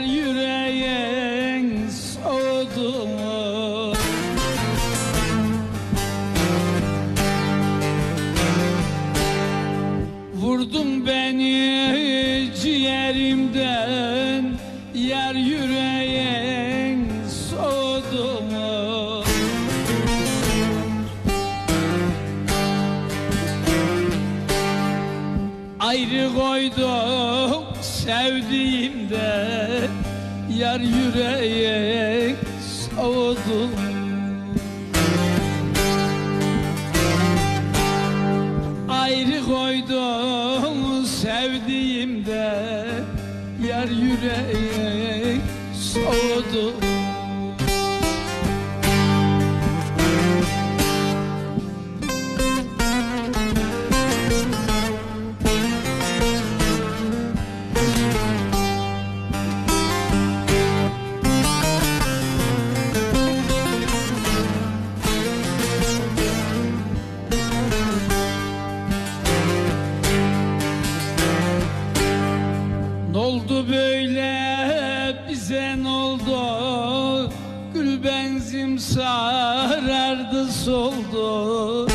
yüreğin soğudu? Vurdun beni ciğerimden Yar yüreğin soğudu? Ayrı koydum sevdiğimde Yar yüreğin soğudu Ayrı koydum sevdiğimde Yar yüreğin soğudu benzim sarardı soldu.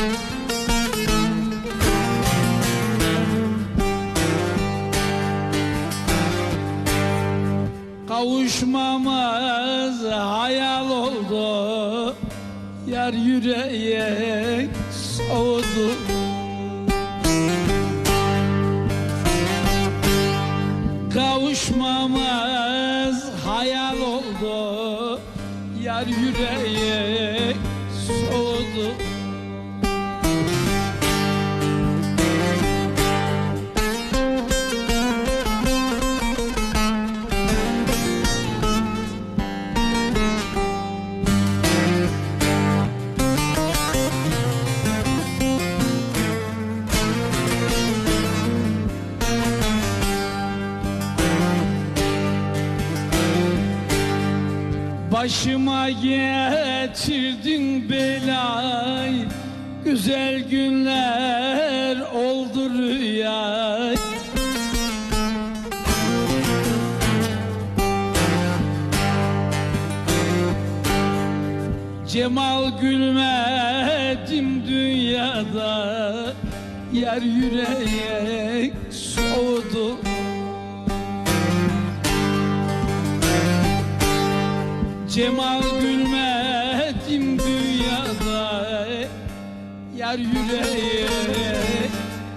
Kavuşmamız hayal oldu. Yar yüreğe soğudu. Kavuşmamız hayal oldu Yüreğe soğudu Başıma getirdin belay Güzel günler oldu rüya. Cemal gülmedim dünyada Yer yüreğe soğudu Cemal gülmedim dünyada Yar yüreğe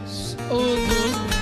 soğudu